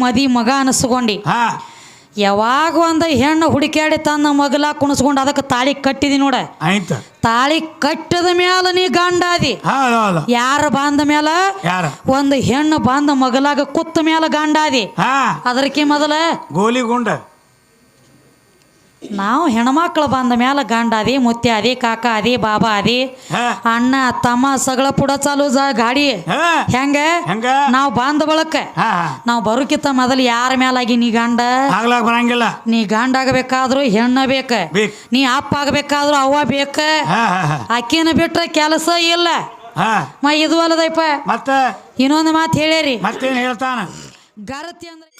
ಮದಿ ಮಗ ಅನಿಸ್ಕೊಂಡಿ. ಹಾ. ಯಾವಾಗ ಒಂದು ಹೆಣ್ಣು ಹುಡುಕ್ಯಾಡಿ ತನ್ನ ಮಗಲ ಕುಣಿಸ್ಕೊಂಡು ಅದಕ್ಕೆ ತಾಳಿ ಕಟ್ಟಿದಿ ನೋಡ. ಆಯ್ತು. ತಾಳಿ ಕಟ್ಟದ ಮ್ಯಾಲ ನೀ ಗಂಡಾದಿ. ಹೌದು ಹೌದು. ಯಾರ ಬಂದ ಮ್ಯಾಲ? ಯಾರ? ಒಂದು ಹೆಣ್ಣು ಬಂದ ಮಗಲಾಗ ಕುತ್ತ ಮ್ಯಾಲ ಗಂಡಾದಿ. ಹಾ. ಅದಕ್ಕೆ ಮೊದಲ ಗೋಲಿ ಗುಂಡ ನಾವು ಹೆಣ್ಮಕ್ಳು ಬಂದ ಮೇಲೆ ಗಂಡ ಅದೇ ಮುತ್ಯ ಅದಿ ಕಾಕ ಅದಿ ಬಾಬಾ ಅದಿ. ಹಾ. ಅಣ್ಣ ತಮ್ಮ ಸಗಳ ಪುಡ ಚಾಲು ಜ ಗಾಡಿ. ಹಾ. ಹೆಂಗ? ಹೆಂಗ? ನಾವು ಬಂದ ಬಳಕ ಹಾ ನಾವು ಬರೋಕಿತ್ತ ಮೊದಲು ಯಾರ ಮೇಲಾಗಿ ನೀ ಗಂಡ? ಬರಂಗಿಲ್ಲ. ನೀ ಗಂಡ ಆಗಬೇಕಾದ್ರೂ ಹೆಣ್ಣ ಬೇಕ. ಬೇಕ್. ನೀ ಅಪ್ಪ ಆಗಬೇಕಾದ್ರೂ ಅವ್ವ ಬೇಕ. ಹಾ ಹಾ ಹಾ. ಅಕ್ಕಿನ ಬಿಟ್ರೆ ಕೆಲಸ ಇಲ್ಲ. ಹಾ. ಮ ಇದು ಅಲ್ಲದಪ್ಪ ಮತ್ತೆ? ಇನ್ನೊಂದು ಮಾತು ಹೇಳ್ಯಾರಿ. ಮತ್ತೇನ್ ಹೇಳ್ತಾನ? ಗರತಿ ಅಂದ್ರೆ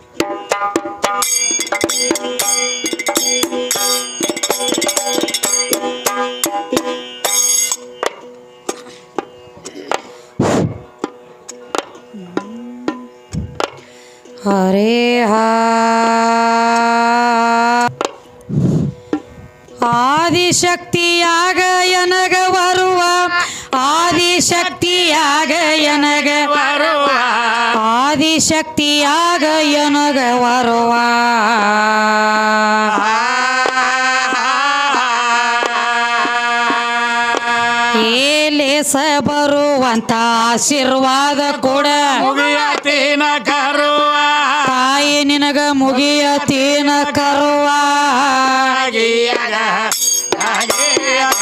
Thank you. ಆದಿಶಕ್ತಿಯಾಗ ಎನಗ ಬರುವ. ಏಲೇಸ ಬರುವಂತ ಆಶೀರ್ವಾದ ಕೂಡ. ಮುಗಿಯತೀನ ಕರುವ. ತಾಯಿ ನಿನಗ ಮುಗಿಯತೀನ ಕರುವ. ಆಗಿಯಗ, ಆಗಿಯಗ.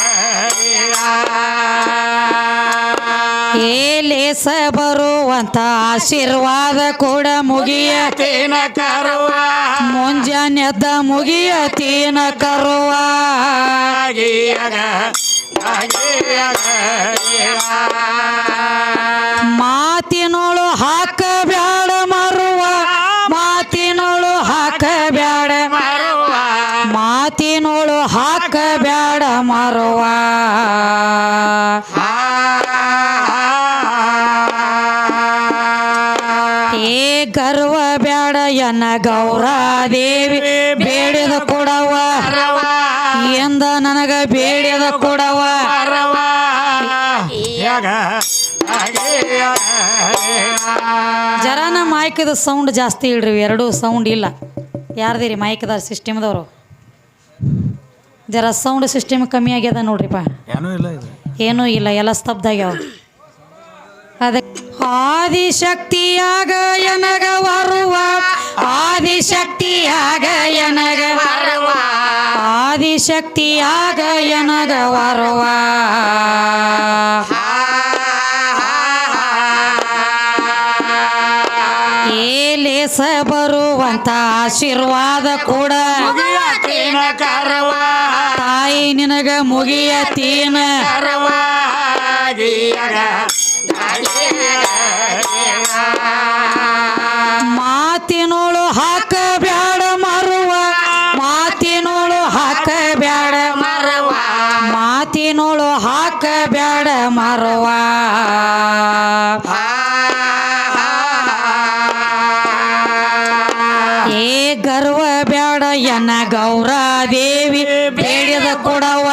ಏಲೇಸ ಬರುವಂತ ಆಶೀರ್ವಾದ ಕೂಡ ಮುಗಿಯ ತೀನ ಕರುವ. ಮುಂಜಾನೆದ್ದ ಮುಗಿಯತೀನ ಕರುವ. ಆಗಿಯಗ, ಆಗಿಯಗ. ಮಾತಿನೋಳು ಹಾಕ ಬ್ಯಾಡ ಮರುವ. ಮಾತಿನೋಳು ಹಾಕ ಬ್ಯಾಡ ಮರುವ. ಮಾತಿನೋಳು ಹಾಕ ಬ್ಯಾಡ ಮರುವ. ಗೌರಾದೇವಿ ಬೇಡಿದ ಕೊಡವ ಎಂದ ನನಗ ಬೇಡಿದ ಕೊಡವ. ಜರಾನ ಮೈಕದ ಸೌಂಡ್ ಜಾಸ್ತಿ ಇಡ್ರಿ ಎರಡೂ ಸೌಂಡ್ ಇಲ್ಲ. ಯಾರ್ದಿರಿ ಮಾಯ್ಕದ ಸಿಸ್ಟಮ್ದವರು ಜರ ಸೌಂಡ್ ಸಿಸ್ಟಮ್ ಕಮ್ಮಿ ಆಗ್ಯದ ನೋಡ್ರಿಪ್ಪ ಏನೂ ಇಲ್ಲ ಇದು. ಏನೂ ಇಲ್ಲ ಎಲ್ಲ ಸ್ತಬ್ಧ ಆಗ್ಯಾವ. ಅದಕ್ಕೆ ಆದಿಶಕ್ತಿಯಾಗ ಎನಗ ಬರುವ ಆದಿಶಕ್ತಿಯಾಗ ಆಗಯನಗ ಆದಿಶಕ್ತಿಯಾಗ ಎನಗ ಬರುವ. ಏಲೇಸ ಬರುವಂತ ಆಶೀರ್ವಾದ ಕೂಡ ತೀನ ತಾಯಿ ನಿನಗ ಮುಗಿಯತೀನ ಕರವ. ಹಾಕ ಬ್ಯಾಡ ಮಾರುವ ಏ ಗರ್ವ ಬ್ಯಾಡ ಎನ್ನ ಗೌರಾದೇವಿ ಬೇಡಿದ ಕೊಡವ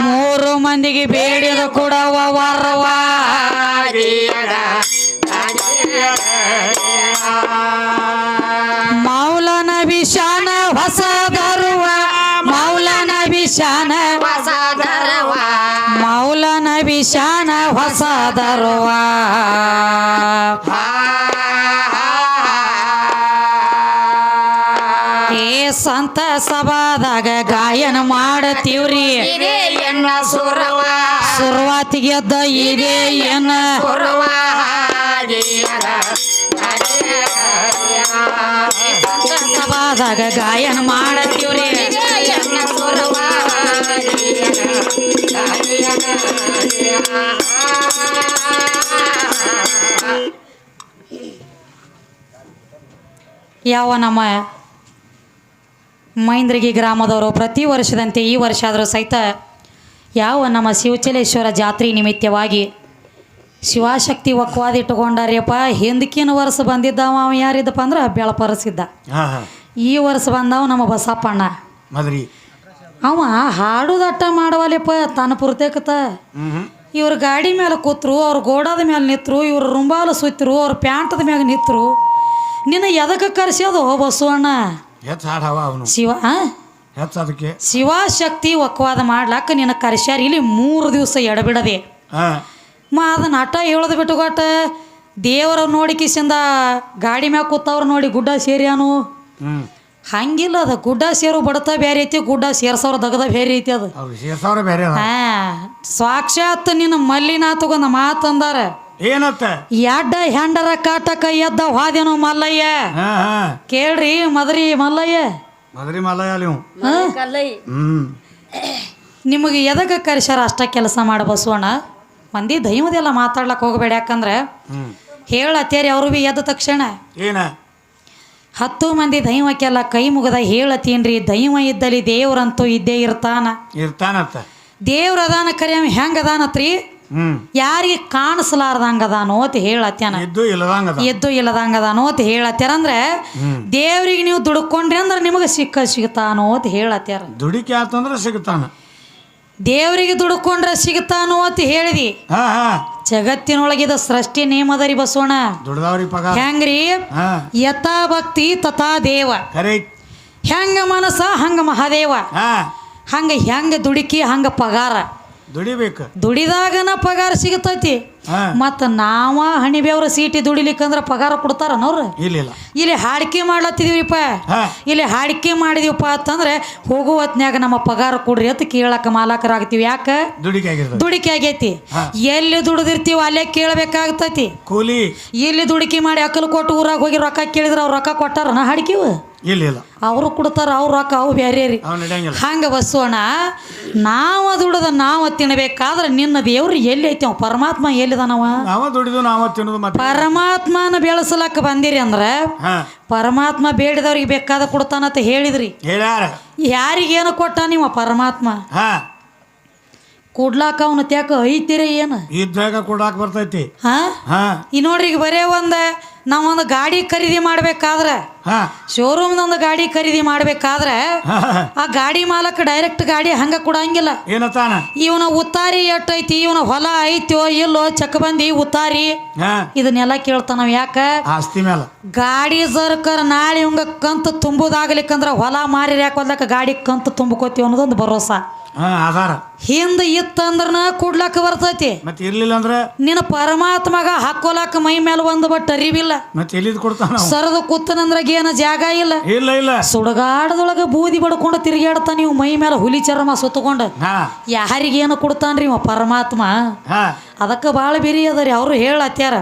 ಮೂರು ಮಂದಿಗೆ ಸಂತ ಸಭಾದಾಗ ಗಾಯನ ಮಾಡತೀವ್ರಿ. ಶುರುವಾತಿಗೆ ಎದ್ದ ಇದೆ ಏನ ಸಭಾದಾಗ ಗಾಯನ ಮಾಡತೀವ್ರಿ. ಯಾವ ನಮ್ಮ ಮೈಂದ್ರಗಿ ಗ್ರಾಮದವರು ಪ್ರತಿ ವರ್ಷದಂತೆ ಈ ವರ್ಷ ಆದರೂ ಸಹಿತ ಯಾವ ನಮ್ಮ ಶಿವಚಲೇಶ್ವರ ಜಾತ್ರೆ ನಿಮಿತ್ತವಾಗಿ ಶಿವಶಕ್ತಿ ಒಕ್ವಾದ ಇಟ್ಟುಕೊಂಡಾರ್ಯಪ್ಪ ಹಿಂದಕ್ಕಿನ ವರ್ಷ ಬಂದಿದ್ದವ ಅವ ಯಾರಿದ್ದಪ್ಪ ಅಂದ್ರೆ ಬೆಳಪರಸಿದ್ದ ಈ ವರ್ಷ ಬಂದವ ನಮ್ಮ ಬಸಪ್ಪಣ್ಣ. ಅವ ಹಾಡುದಟ್ಟ ಮಾಡವಲ್ಲಪ್ಪ ತನ್ನ ಪುರ್ತೇಕತ. ಇವ್ರ ಗಾಡಿ ಮೇಲೆ ಕೂತ್ರು ಅವ್ರ ಗೋಡದ ಮೇಲೆ ನಿಂತರು ಇವ್ರ ರುಂಬಾಲು ಸುತ್ತರು ಅವ್ರ ಪ್ಯಾಂಟದ ಮ್ಯಾಗ ನಿಂತರು. ನಿನ್ನ ಎದಕ್ಕೆ ಕರೆಸ್ಯೋದು ಬಸವಣ್ಣ? ಹೆಚ್ಚು ಹಾಡವ ಅವನು ಶಿವ ಆ? ಹೆಚ್ಚು ಅದಕ್ಕೆ ಶಿವಶಕ್ತಿ ಒಕ್ಕವಾದ ಮಾಡ್ಲಾಕ ನಿನ್ನ ಕರ್ಸ್ಯಾರ ಇಲ್ಲಿ ಮೂರು ದಿವಸ ಎಡಬಿಡದೆ. ಹಾಂ. ಮಾ ಅದನ್ನ ಹಠ ಹೇಳೋದು ಬಿಟ್ಟುಕೊಟ್ಟ ದೇವರ ನೋಡಿ ಕಿಸಿಂದ ಗಾಡಿ ಮ್ಯಾಗ ಕೂತವ್ರು ನೋಡಿ ಗುಡ್ಡ ಸೇರ್ಯಾನು. ಹ್ಞೂ ಹಂಗಿಲ್ಲ ಅದು ಗುಡ್ಡ ಸೇರು ಬಡತ ಬೇರೆ ಐತಿ ಗುಡ್ಡ ಸೇರ್ಸೋರು ದಗದ ಬೇರೆ ಐತಿ ಅದು. ಅವ್ರು ಸೇರ್ಸವ್ರೆ ಬೇರೆ ಅದ. ಹಾ ಸಾಕ್ಷಾತ್ ನಿನ್ನ ಮಲ್ಲಿನಾಥಗೊಂದು ಮಾತಂದಾರ. ಏನತ್ತ? ಎಡ್ಡ ಹೆಂಡರ ಕಾಟಕ ಎದ್ದ ಹಾದೇನು ಮಲ್ಲಯ್ಯ. ಹಾಂ ಹಾ. ಕೇಳ್ರಿ ಮದರಿ ಮಲ್ಲಯ್ಯ. ಮದ್ರಿ ಮಲಯ ನೀವು ಹಾ? ನಿಮಗೆ ಎದಕ್ಕೆ ಕರ್ಸ್ಯಾರ ಅಷ್ಟ ಕೆಲಸ ಮಾಡ ಬಸವಣ್ಣ? ಮಂದಿ ದೈವದೆಲ್ಲ ಮಾತಾಡ್ಲಕ್ಕೆ ಹೋಗಬೇಡ ಯಾಕಂದ್ರೆ ಹೇಳ ಹೇಳತ್ತೇರಿ ಅವರು ಬಿ ಎದ್ದ ತಕ್ಷಣ. ಏನ? ಹತ್ತು ಮಂದಿ ದೈವಕ್ಕೆಲ್ಲ ಕೈ ಮುಗದ ಹೇಳತ್ತೀನ್ರಿ ದೈವ ಇದ್ದಲ್ಲಿ ದೇವ್ರಂತೂ ಇದ್ದೇ ಇರ್ತಾನ. ಇರ್ತಾನತ್ತ ದೇವ್ರ ಅದಾನ ಕರಿ ಹೆಂಗ ಅದಾನತ್ರಿ? ಯಾರಿಗೆ ಕಾಣಿಸ್ಲಾರ್ದಂಗದಾನೋ ಅಂತ ಹೇಳತ್ಯಾನ. ಎದ್ದು ಇಲ್ಲದಂಗದ ಎದ್ದು ಇಲ್ಲದಂಗದಾನೋ ಅಂತ ಹೇಳತ್ಯಾರ ಅಂದ್ರೆ ದೇವ್ರಿಗೆ ನೀವು ದುಡ್ಕೊಂಡ್ರಿ ಅಂದ್ರೆ ನಿಮಗೆ ಸಿಕ್ಕ ಸಿಗ್ತಾನೋ ಅಂತ ಹೇಳತ್ಯಾರ. ದುಡಿಕೆ ಆತಂದ್ರೆ ಸಿಗ್ತಾನ. ದೇವರಿಗೆ ದುಡ್ಕೊಂಡ್ರೆ ಸಿಗ್ತಾನೋ ಅಂತ ಹೇಳಿದಿ. ಜಗತ್ತಿನೊಳಗಿದ ಸೃಷ್ಟಿ ನೇಮದರಿ ಪಗಾರ. ಹೆಂಗ್ರಿ? ಯಥಾ ಭಕ್ತಿ ತಥಾ ದೇವ. ಹೆಂಗ ಮನಸ್ಸ ಹಂಗ ಮಹಾದೇವ. ಹಂಗ ಹೆಂಗ ದುಡುಕಿ ಹಂಗ ಪಗಾರ. ದುಡಿಬೇಕು. ದುಡಿದಾಗನ ಪಗಾರ ಸಿಗತೈತಿ. ಮತ್ತ ನಾವ ಹಣಿಬೇವ್ರ ಸೀಟಿ ದುಡಿಲಿಕ್ಕಂದ್ರ ಪಗಾರ ಕೊಡ್ತಾರ ಇಲ್ಲ ಇಲ್ಲಿ. ಹಾಡಿಕೆ ಮಾಡ್ಲತ್ತಿದೀವಿಪ್ಪ. ಇಲ್ಲಿ ಹಾಡಿಕೆ ಮಾಡಿದೀವಪ್ಪ ಅಂತಂದ್ರೆ ಹೋಗುವ ಹೊತ್ನ್ಯಾಗ ನಮ್ಮ ಪಗಾರ ಕೊಡ್ರಿ ಅಂತ ಕೇಳಕ್ಕೆ ಮಾಲಕರಾಗ್ತೀವಿ. ಯಾಕೆ? ದುಡಿಕೆ ಆಗೈತಿ. ಎಲ್ಲಿ ದುಡಿದಿರ್ತೀವಿ ಅಲ್ಲೇ ಕೇಳಬೇಕಾಗ್ತೈತಿ. ಕೂಲಿ. ಇಲ್ಲಿ ದುಡಿಕೆ ಮಾಡಿ ಅಕ್ಕಲು ಕೊಟ್ಟು ಊರಾಗ ಹೋಗಿ ರೊಕ್ಕ ಕೇಳಿದ್ರ ಅವ್ರು ರೊಕ್ಕ ಕೊಟ್ಟಾರನ ಹಾಡಿಕಿವ? ಇಲ್ಲ ಇಲ್ಲ. ಅವರು ಕೊಡ್ತಾರ ಅವ್ರ ರೊಕ್ಕ ಅವು ಬೇರೆ ರೀ. ಅವ್ನು ನಡೆಯಂಗಿಲ್ಲ ಹಂಗ ಬಸವಣ್ಣ ನಾವ ದುಡಿದ ನಾವ ತಿನ್ನಬೇಕಾದ್ರೆ ನಿನ್ನ ದೇವ್ರು ಎಲ್ಲಿ ಐತಿ ಅವ? ಪರಮಾತ್ಮ ಎಲ್ಲಿದಾನವ? ನಾವ ದುಡಿದು ನಾವ ತಿನ್ನೋದು ಮತ್ತೆ. ಪರಮಾತ್ಮನ ಬೆಳೆಸಲಕ್ಕ ಬಂದಿರಿ ಅಂದ್ರ ಹಾಂ. ಪರಮಾತ್ಮ ಬೇಡಿದವ್ರಿಗೆ ಬೇಕಾದ ಕೊಡ್ತಾನಂತ ಹೇಳಿದ್ರಿ. ಹೇಳ್ಯಾರ. ಯಾರಿಗೇನು ಕೊಟ್ಟ ನೀವ ಪರಮಾತ್ಮ? ಹಾಂ. ಕೊಡ್ಲಾಕ ಅವನ ತ್ಯಾಕ ಐತಿರ ಏನು? ಇದ್ದಾಗ ಕೊಡಾಕ ಬರ್ತೈತಿ. ಹಾ? ಹಾಂ. ಈ ನೋಡ್ರಿ ಈಗ ಬರೇ ಒಂದು ನಾವೊಂದು ಗಾಡಿ ಖರೀದಿ ಮಾಡ್ಬೇಕಾದ್ರೆ ಶೋರೂಮ್ ಒಂದು ಗಾಡಿ ಖರೀದಿ ಮಾಡ್ಬೇಕಾದ್ರೆ ಆ ಗಾಡಿ ಮಾಲಕ್ ಡೈರೆಕ್ಟ್ ಗಾಡಿ ಹಂಗ ಕೊಡಂಗಿಲ್ಲ. ಏನತಾನ ಇವನ ಉತ್ತಾರಿ ಎಟ್ಟೈತಿ ಇವನ ಹೊಲ ಐತೋ ಇಲ್ಲೋ ಚಕ್ ಬಂದಿ ಉತ್ತಾರಿ. ಇದನ್ನೆಲ್ಲ ಕೇಳ್ತಾನ ಯಾಕ? ಆಸ್ತಿ ಮೇಲೆ ಗಾಡಿ ಸರ್ಕರ್ ನಾಳೆ ಇವಂಗ ಕಂತು ತುಂಬುದಾಗ್ಲಿಕ್ಕಂದ್ರ ಹೊಲ ಮಾರಿ ಯಾಕೆ ಗಾಡಿ ಕಂತು ತುಂಬಕೋತಿ ಅನ್ನೋದೊಂದು ಭರೋಸಾ. ಹಾಂ ಆಧಾರ ಹಿಂದ ಇತ್ತಂದ್ರನ ಕೊಡ್ಲಾಕ ಬರ್ತೈತಿ. ಮತ್ತೆ ಇರ್ಲಿಲ್ಲ ಅಂದ್ರೆ? ನಿನ್ನ ಪರಮಾತ್ಮಗ ಹಾಕೋಲಾಕ ಮೈ ಮೇಲೆ ಒಂದು ಬಟ್ ಅರಿವಿಲ್ಲ. ಮತ್ತೆ ಎಲ್ಲಿದ್ ಕೊಡ್ತಾನ ಅವ? ಸರದ ಕೂತನಂದ್ರಾಗ ಏನ ಜಾಗ ಇಲ್ಲ. ಇಲ್ಲ ಇಲ್ಲ. ಸುಡಗಾಡದೊಳಗ ಬೂದಿ ಬಡ್ಕೊಂಡು ತಿರುಗಾಡ್ತಾನ ನೀವು ಮೈ ಮೇಲೆ ಹುಲಿ ಚರ್ಮ ಸುತ್ತಕೊಂಡ ಹಾ. ಯಾರಿಗೇನು ಕೊಡ್ತಾನ್ರಿ ಇವ ಪರಮಾತ್ಮ? ಹಾ. ಅದಕ್ಕೆ ಭಾಳ ಬಿರಿ ಅದರಿ ಅವರು ಹೇಳತ್ಯಾರ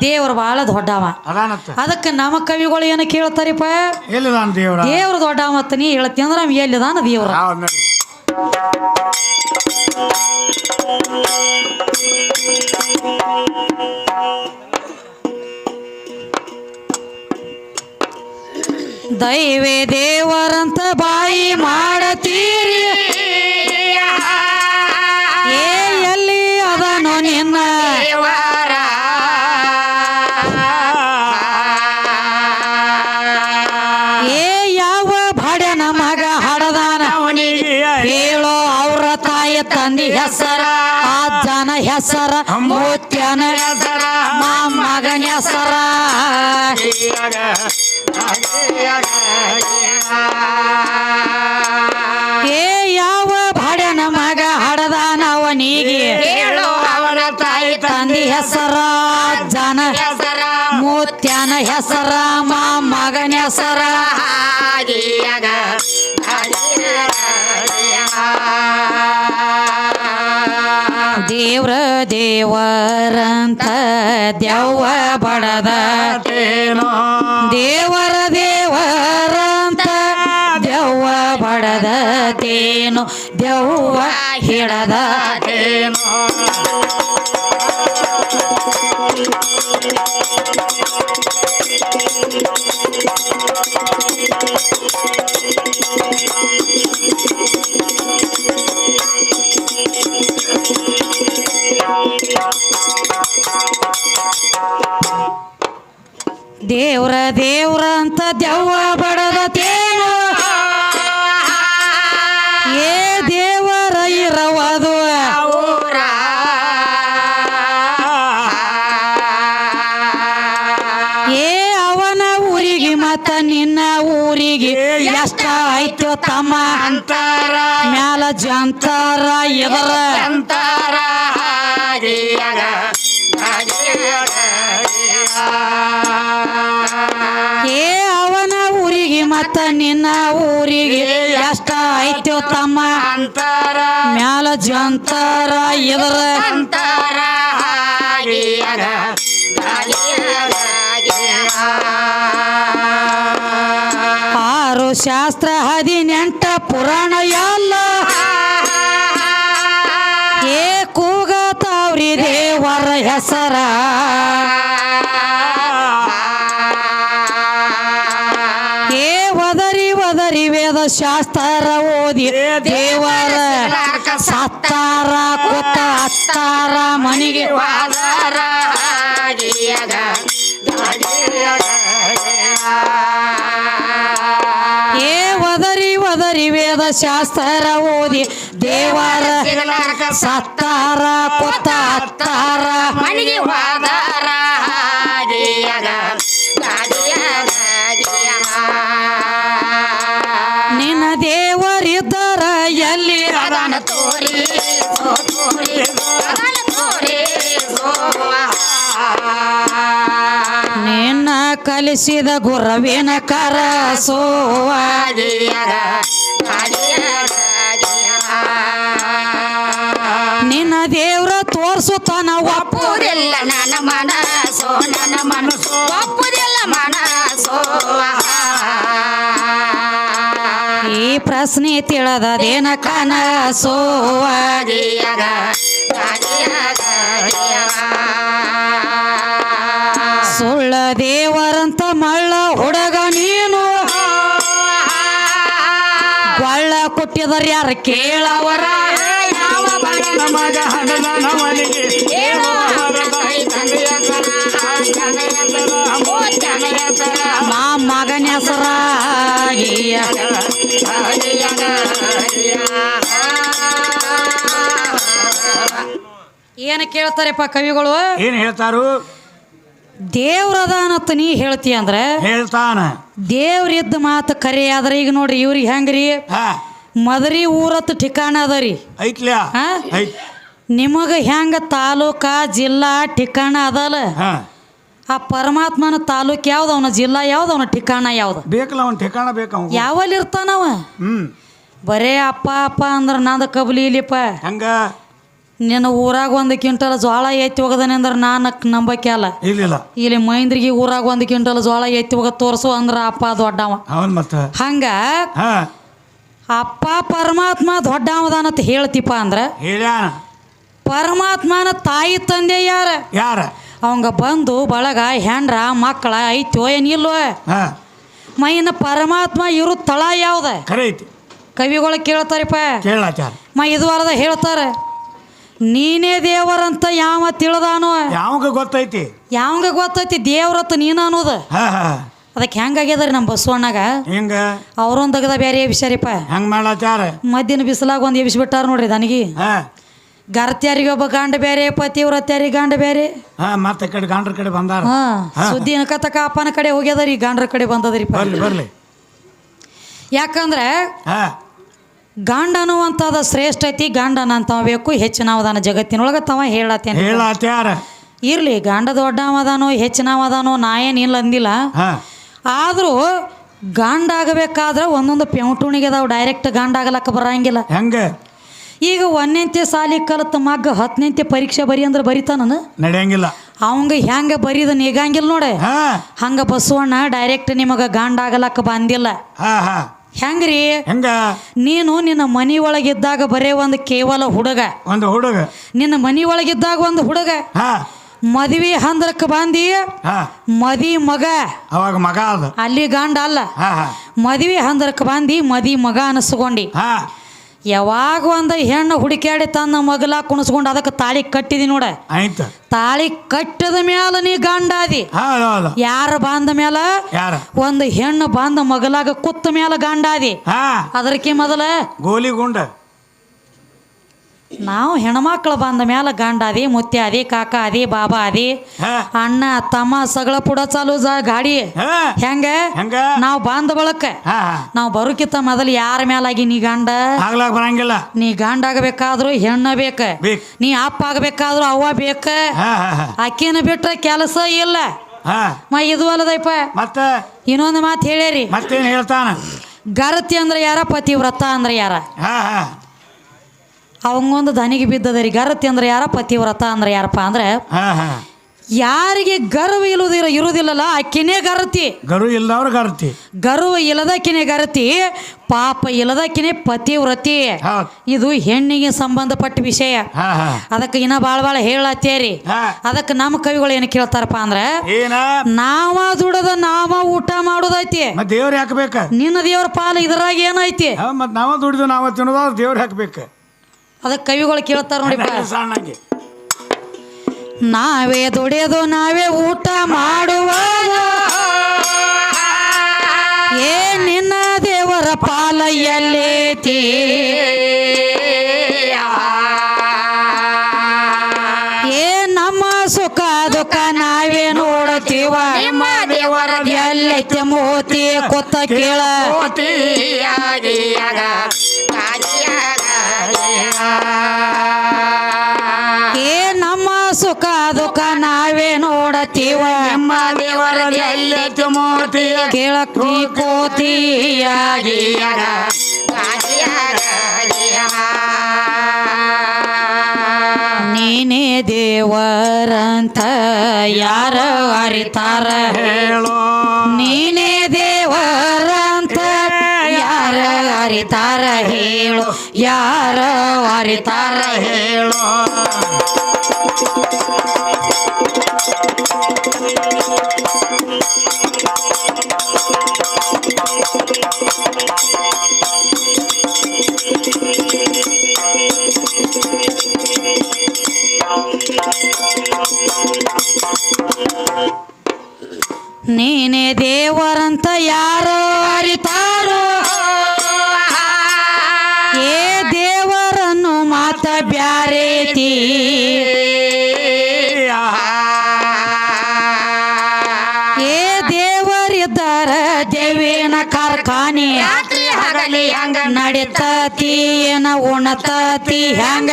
ದೇವ್ರ ಭಾಳ ದೊಡ್ಡವ. ಅದಾನತ್ತ ಅದಕ್ಕೆ ನಮ್ಮ ಕವಿಗಳು ಏನು ಕೇಳ್ತಾರಿಪ್ಪ? ಎಲ್ಲಿದಾನ ದೇವ್ರ? ದೇವ್ರ ದೊಡ್ಡವ ಮತ್ತ ನೀ ಹೇಳ್ತಿ ಅಂದ್ರೆ ನಮ್ಗೆ ಎಲ್ಲಿದಾನ ದೇವ್ರ? ನೋಡಿ. ದೈವೇ ದೇವರಂತ ಬಾಯಿ ಮಾಡತೀರಿ. ಏ ಯಾವ ಬಡನ ಮಗ ಹಡದಾನ ಅವನಿಗೆ ಹೇಳು ಅವನ ತಾಯಿ ತಂದಿ ಹೆಸರ ಅಜ್ಜನ ಮೂತ್ಯನ ಹೆಸರ ಮಗನ ಹೆಸರ ದೇವ್ರ ದೇವರಂತ ದೇವ ಬಡದ. ದೇವರ ದೇವರಂತ ದೇವ ಬಡದ ತೇನು ದೇವ ಹಿಡದ. ತೇನೋ. ದೇವ್ರ ದೇವ್ರ ಅಂತ ದೆವ್ವ ದೇವ ಏ ದೇವರ ಇರವದು. ಏ ಅವನ ಊರಿಗೆ ಮತ್ತ ನಿನ್ನ ಊರಿಗೆ ಎಷ್ಟ ಆಯ್ತು ತಮ್ಮ? ಅಂತಾರ? ಮ್ಯಾಲ ಜಂತಾರ ಎದರ? ಮತ್ತ ನಿನ್ನ ಊರಿಗೆ. ಎಷ್ಟ ಆಯ್ತು ತಮ್ಮ. ಅಂತಾರ. ಮ್ಯಾಲ ಜಂತಾರ ಎದರ. ಅಂತಾರ ಆರು ಶಾಸ್ತ್ರ ಹದಿನೆಂಟ ಪುರಾಣ ಎಲ್ಲ. ಏ ಕೂಗತಾವ್ರಿ ದೇವರ ಹೆಸರ. ಶಾಸ್ತ್ರ ಓದಿ. ದೇವರ ಸತ್ತಾರ ಕೊತ್ತ ಹತ್ತಾರ ಮನಿಗೆ ವಾದರ ಏ ಒದರಿ ಒದರಿ ವೇದ ಶಾಸ್ತ್ರ ಓದಿ. ದೇವರ ಸತ್ತಾರ ಕೊತ್ತ ಹತ್ತಾರ ವಾದಾರ ವಾದರ ನಿನ್ನ ಕಲಿಸಿದ ಗುರವಿನ ಕರ ನಿನ್ನ ದೇವ್ರ ತೋರ್ಸುತ್ತಾನ ಒಪ್ಪು ಒಪ್ಪುದಿಲ್ಲ ನನ್ನ ಮನಸ್ಸು ನನ್ನ ಮನಸ್ಸು ಒಪ್ಪುದಿಲ್ಲ ಮನಸ್ಸೋ ಪ್ರಶ್ನೆ ತಿಳದದೇನ ಕನ ಹಾಗೆಯಗ ಸುಳ್ಳ ದೇವರಂತ ಮಳ್ಳ ಹುಡುಗ ನೀನು. ಕೊಳ್ಳ ಕೊಟ್ಟಿದರ್ ಯಾರ ಕೇಳವರ? ಮಗ ಮಗನ ಹೆಸರಾಗಿಯ ಏನು ಕೇಳ್ತಾರಪ್ಪ ಕವಿಗಳು? ಏನ್ ಹೇಳ್ತಾರು? ದೇವ್ರದಾನತ್ ನೀ ಹೇಳ್ತಿ ಅಂದ್ರೆ ಹೇಳ್ತಾನ. ದೇವ್ರಿದ್ದ ಮಾತು ಕರೆ ಆದ್ರೆ ಈಗ ನೋಡ್ರಿ ಇವ್ರಿಗೆ ಹೆಂಗ್ರಿ? ಹಾ. ಮದರಿ ಊರತ್ ಠಿಕಾಣ ಅದರಿ ಐತ್ಲ್ಯಾ ಹಾ? ಐತ್ ನಿಮಗೆ ಹೆಂಗ ತಾಲೂಕಾ ಜಿಲ್ಲಾ ಠಿಕಾಣ ಅದಲ್ಲ? ಹಾ. ಆ ಪರಮಾತ್ಮನ ತಾಲೂಕ್ ಯಾವ್ದು? ಅವನ ಜಿಲ್ಲಾ ಯಾವ್ದು? ಅವನ ಠಿಕಾಣ ಯಾವ್ದು? ಬೇಕಲ್ಲ ಅವ್ನ ಠಿಕಾಣ ಬೇಕು ಯಾವಲ್ಲಿ ಇರ್ತಾನವ ಹ್ಮ್. ಬರೇ ಅಪ್ಪ ಅಪ್ಪ ಅಂದ್ರೆ ನಂದು ಕಬಲಿ ಇಲ್ಲಿಪ್ಪ. ಹಂಗ? ನಿನ್ನ ಊರಾಗ ಒಂದು ಕ್ವಿಂಟಲ್ ಜೋಳ ಎತ್ತಿ ಹೋಗದನೆ ಅಂದ್ರೆ ನಾನು ನಂಬಕ್ಕೆ ಅಲ್ಲ. ಇಲ್ಲಿಲ್ಲ ಇಲ್ಲಿ. ಮೈಂದ್ರಿಗೆ ಊರಾಗ ಒಂದು ಕ್ವಿಂಟಲ್ ಜೋಳ ಎತ್ತಿ ಹೋಗ ತೋರಿಸು ಅಂದ್ರೆ ಅಪ್ಪ ದೊಡ್ಡವ. ಅವನ್ ಮತ್ತ. ಹಂಗ? ಹಾ. ಅಪ್ಪ ಪರಮಾತ್ಮ ದೊಡ್ಡವದಾನಂತ ಹೇಳ್ತಿಪ್ಪ ಅಂದ್ರೆ ಹೇಳ್ಯಾನ. ಪರಮಾತ್ಮನ ತಾಯಿ ತಂದೆ ಯಾರ? ಯಾರ? ಅವಂಗ ಬಂದು ಬಳಗ ಹೆಂಡ್ರ ಮಕ್ಕಳ ಐತೋ ಏನಿಲ್ವೋ ಹಾ. ಮೈನ ಪರಮಾತ್ಮ ಇರು ತಳ ಯಾವ್ದ? ಖರೆ ಐತಿ. ಕವಿಗಳು ಕೇಳ್ತಾರಪ್ಪ. ಕೇಳಾಚಾರ. ಮ ಇದು ಅಲ್ಲದ ಹೇಳ್ತಾರ. ನೀನೇ ದೇವರಂತ ಯಾವ ತಿಳಿದಾನು. ಯಾವಾಗ ಗೊತ್ತೈತಿ? ಯಾವಂಗ ಗೊತ್ತೈತಿ? ದೇವ್ರತ್ತ ನೀನ ಅನ್ನೋದು. ಹಾ ಹಾ ಅದಕ್ಕೆ ಹೆಂಗಾಗ್ಯದ್ರಿ ನಮ್ಮ ಬಸವಣ್ಣಗ? ಹಿಂಗ? ಅವ್ರೊಂದು ತೆಗ್ದ ಬೇರೆ ಎಬ್ಸ್ಯಾರಿಪ್ಪ ಹೆಂಗ್ ಮಾಡ್ಲಾಚಾರ ಮಧ್ಯಾಹ್ನ ಬಿಸಿಲಾಗ ಒಂದು ಎಬ್ಸ್ಬಿಟ್ಟಾರ ನೋಡ್ರಿ ನನಗೆ ಹಾ. ಗರ್ತ್ಯಾರಿಗೆ ಒಬ್ಬ ಗಂಡ ಬೇರೆ ಪತಿವ್ರತ್ಯಾರಿಗೆ ಗಂಡ ಬೇರೆ. ಹಾ ಮತ್ತೆ ಕಡೆ ಗಂಡ್ರ ಕಡೆ ಬಂದಾರ. ಹಾ. ಸುದ್ದಿ ಅನಕತಕ ಅಪ್ಪನ ಕಡೆ ಹೋಗ್ಯದರಿ ಗಂಡ್ರ ಕಡೆ ಬಂದದ್ರಿ ಬರ್ಲಿ ಬರ್ಲಿ. ಯಾಕಂದ್ರೆ ಹಾ. ಗಂಡ ಅನ್ನುವಂಥದ್ದು ಶ್ರೇಷ್ಠ ಐತಿ ಗಂಡನ ಅಂತವ ಬೇಕು ಹೆಚ್ಚಿನವದಾನ ಜಗತ್ತಿನೊಳಗೆ ತವ ಹೇಳತ್ತೇನೆ ಹೇಳತ್ಯಾರ. ಇರ್ಲಿ ಗಂಡ ದೊಡ್ಡವದಾನೋ ಹೆಚ್ಚಿನವದಾನೋ ನಾ ಏನಿಲ್ಲ ಅಂದಿಲ್ಲ. ಹಾ. ಆದರೂ ಗಂಡ ಆಗಬೇಕಾದ್ರೆ ಒಂದೊಂದು ಪೆಂಟುಣಿಗೆ ಅದಾವ ಡೈರೆಕ್ಟ್ ಗಂಡ ಆಗಲಕ್ಕ ಬರಂಗಿಲ್ಲ. ಹೆಂಗ? ಈಗ ಒಂದನೆಂತೆ ಸಾಲಿ ಕಲಿತ ಮಗ್ಗ ಹತ್ತನೆಂತೆ ಪರೀಕ್ಷೆ ಬರಿ ಅಂದ್ರೆ ಬರಿತಾನ ನಡೆಯಂಗಿಲ್ಲ. ಅವಂಗ ಹೆಂಗ ಬರೀದ ನೀಗಂಗಿಲ್ಲ ನೋಡೆ. ಹಾ. ಹಂಗ ಬಸವಣ್ಣ ಡೈರೆಕ್ಟ್ ನಿಮಗೆ ಗಾಂಡ ಆಗಲಕ್ಕ ಬಂದಿಲ್ಲ. ಹೆಂಗ್ರಿ? ಹೆಂಗ? ನೀನು ನಿನ್ನ ಮನಿ ಒಳಗಿದ್ದಾಗ ಬರೇ ಒಂದು ಕೇವಲ ಹುಡುಗ. ಒಂದು ಹುಡುಗ. ನಿನ್ನ ಮನಿ ಒಳಗಿದ್ದಾಗ ಒಂದು ಹುಡುಗ. ಹಾ. ಮದ್ವಿ ಹಂದ್ರಕ್ಕೆ ಬಂದಿ. ಹಾ. ಮದಿ ಮಗ. ಅವಾಗ ಮಗ ಅಲ್ಲಿ ಗಾಂಡ ಅಲ್ಲ. ಮದ್ವಿ ಹಂದ್ರಕ್ಕೆ ಬಂದಿ ಮದಿ ಮಗ ಅನಿಸ್ಕೊಂಡಿ. ಹಾ. ಯಾವಾಗ ಒಂದು ಹೆಣ್ಣು ಹುಡುಕ್ಯಾಡಿ ತನ್ನ ಮಗಲ ಕುಣಿಸ್ಕೊಂಡು ಅದಕ್ಕೆ ತಾಳಿ ಕಟ್ಟಿದಿ ನೋಡ. ಆಯ್ತು. ತಾಳಿ ಕಟ್ಟದ ಮ್ಯಾಲ ನೀ ಗಂಡಾದಿ ಯಾರ ಬಂದ ಮ್ಯಾಲ? ಯಾರ? ಒಂದು ಹೆಣ್ಣು ಬಂದ ಮಗಲಾಗ ಕುತ್ತ ಮ್ಯಾಲ ಗಂಡಾದಿ ಹಾ. ಅದಕ್ಕೆ ಮೊದಲ ಗೋಲಿ ಗುಂಡ ನಾವು ಹೆಣ್ಮಕ್ಳು ಬಂದ ಮ್ಯಾಲ ಮುತ್ತೆ ಮುತ್ಯಾದಿ ಕಾಕ ಅದಿ ಬಾಬಾ ಅದಿ ಹಾ. ಅಣ್ಣ ತಮ್ಮ ಸಗಳ ಪುಡ ಚಾಲು ಜ ಗಾಡಿ. ಹಾ. ಹೆಂಗ? ಹೆಂಗ? ನಾವು ಬಂದ ಬಳಕ ಹಾ ನಾವು ಬರೋಕಿತ್ತ ಮೊದಲು ಯಾರ ಮ್ಯಾಲಾಗಿ ನೀ ಗಂಡ? ಬರಂಗಿಲ್ಲ. ನೀ ಗಂಡ ಆಗಬೇಕಾದ್ರೂ ಹೆಣ್ಣ ಬೇಕ. ಬೇಕ್. ನೀ ಅಪ್ಪ ಆಗಬೇಕಾದ್ರೂ ಅವ್ವ ಬೇಕ. ಹಾ ಹಾ ಹಾ. ಆಕಿನ ಬಿಟ್ರೆ ಕೆಲಸ ಇಲ್ಲ. ಹಾ. ಮ ಇದು ಅಲ್ಲದಪ್ಪ ಮತ್ತ? ಇನ್ನೊಂದು ಮಾತು ಹೇಳ್ಯಾರಿ. ಮತ್ತೇನ್ ಹೇಳ್ತಾನ? ಗರತಿ ಅಂದ್ರೆ ಯಾರ ಪತಿವ್ರತ ಅಂದ್ರೆ ಯಾರ? ಹಾ ಹಾ. ಅವಂಗೊಂದು ದನಿಗೆ ಬಿದ್ದದರಿ ಗರತಿ ಅಂದ್ರೆ ಯಾರ ಪತಿವ್ರತ ಅಂದ್ರೆ ಯಾರಪ್ಪ ಅಂದ್ರೆ ಹಾ ಹಾ. ಯಾರಿಗೆ ಗರ್ವ ಇಲ್ಲದಿರ ಇರುವುದಿಲ್ಲಲ್ಲ ಆಕಿನೇ ಗರತಿ. ಗರು ಇಲ್ಲದವ್ರ ಗರ್ತಿ. ಗರ್ವ ಇಲ್ಲದಕ್ಕಿನೇ ಗರತಿ ಪಾಪ ಇಲ್ಲದಕ್ಕಿನೇ ಪತಿವ್ರತಿ. ಹೌದ್ ಇದು ಹೆಣ್ಣಿಗೆ ಸಂಬಂಧಪಟ್ಟ ವಿಷಯ. ಹಾ ಹಾ. ಅದಕ್ಕೆ ಇನ್ನ ಭಾಳ ಭಾಳ ಹೇಳತ್ತೇರಿ. ಹಾ. ಅದಕ್ಕೆ ನಮ್ಮ ಕವಿಗಳು ಏನು ಕೇಳ್ತಾರಪ್ಪ ಅಂದ್ರೆ ಏನ? ನಾವ ದುಡದ ನಾವ ಊಟ ಮಾಡೋದೈತಿ. ಮತ್ ದೇವ್ರ ಹಾಕ್ಬೇಕ ನಿನ್ನ ದೇವ್ರ ಪಾಲ ಇದ್ರಾಗ ಏನೈತಿ? ಮತ್ ನಾವ ದುಡಿದು ನಾವ ತಿನ್ನೋದ ದೇವ್ರ ಹಾಕ್ಬೇಕ ಅದಕ್ಕೆ ಕವಿಗಳು ಕೇಳ್ತಾರ ನೋಡಿಪ್ಪ ಸಣ್ಣಗೆ ನಾವೇ ದುಡಿಯೋದು ನಾವೇ ಊಟ ಮಾಡುವ ಏ ನಿನ್ನ ದೇವರ ಪಾಲ ಎಲ್ಲೈತಿ ಏ ನಮ್ಮ ಸುಖ ದುಃಖ ನಾವೇ ನೋಡುತ್ತೀವ. ಎಲ್ಲೈತಿ ಮೋತಿ ಕೊತ್ತ ಕೇಳ. ಏ ನಮ್ಮ ಸುಖ ದುಃಖ ನಾವೇ ನೋಡತೀವ. ಕೇಳಕ್ ನೀ ಕೋತಿಯಾಗಿ ನೀನೇ ದೇವರಂತ ಯಾರ ಅರಿತಾರ? ಹೇಳೋ. ನೀನೇ ದೇವರಂತ ಯಾರ ಅರಿತಾರ ಹೇಳು ಯಾರ ಅರಿತಾರ ಹೇಳು? ನೀನೇ ದೇವರಂತ ಯಾರು ಅರಿತಾರೋ ದೇವಿನ ಕಾರ್ಖಾನೆ. ನಡಿತತಿ ಏನ ಉಣತತಿ ಹೆಂಗ?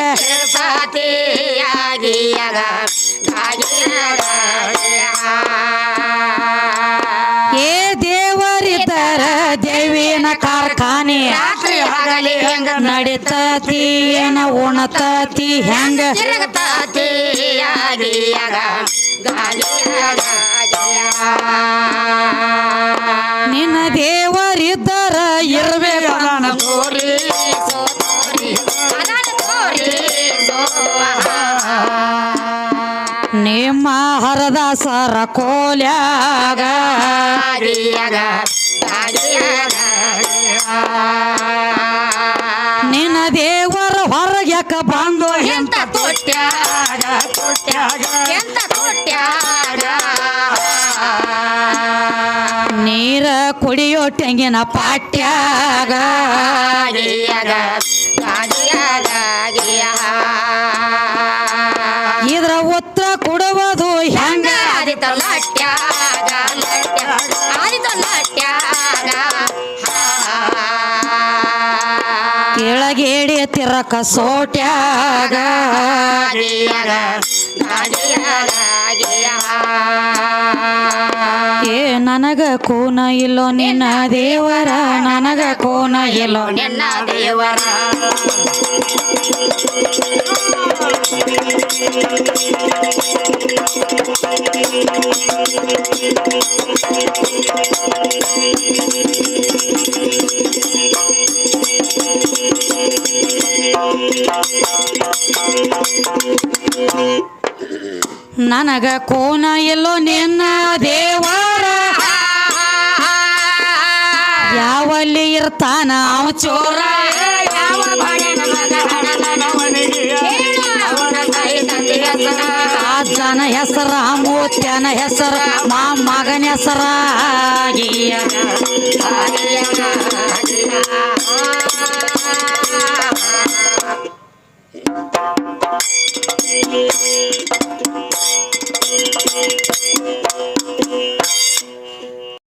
ಏ ದೇವರಿದ್ದಾರ ದೇವಿನ ಕಾರ್ಖಾನೆ. ನಡಿತತಿ ಏನ ಉಣತತಿ ಹೆಂಗ? ನಿನ್ನ ದೇವರಿದ್ದರ ಇರ್ಬೇಕ ನಿಮ್ಮ ಹರದಾಸರ ಕೋಲ್ಯಾಗ. ನಿನ್ನ ದೇವರ ಹೊರಗ್ಯಾಕ ಬಂದು ಎಂತ ತೊಟ್ಯಾಗ. ಎಂತ ತೊಟ್ಯಾಗ ನೀರ ಕುಡಿಯೋ ತೆಂಗಿನ ಪಾಟ್ಯಾಗ. ಇದ್ರ ಉತ್ತರ ಕೊಡುವುದು ಹೆಂಗ? ಕೆಳಗೇಡಿ ತಿರಕ ಸೋಟ್ಯಾಗ. ಏ ನನಗ ಕೂನ ಇಲ್ಲೋ ನಿನ್ನ ದೇವರ ನನಗ ಕೂನ ಇಲ್ಲೋ ನಿನ್ನ ದೇವರ. ನನಗ ಕೋನ ಎಲ್ಲೋ ನಿನ್ನ ದೇವರ ಯಾವಲ್ಲಿ ಇರ್ತಾನ ಅವ ಚೋರ ಅಜ್ಜನ ಹೆಸರ, ಮೂತ್ಯನ ಹೆಸರ, ಮಾ ಮಗನ ಹೆಸರ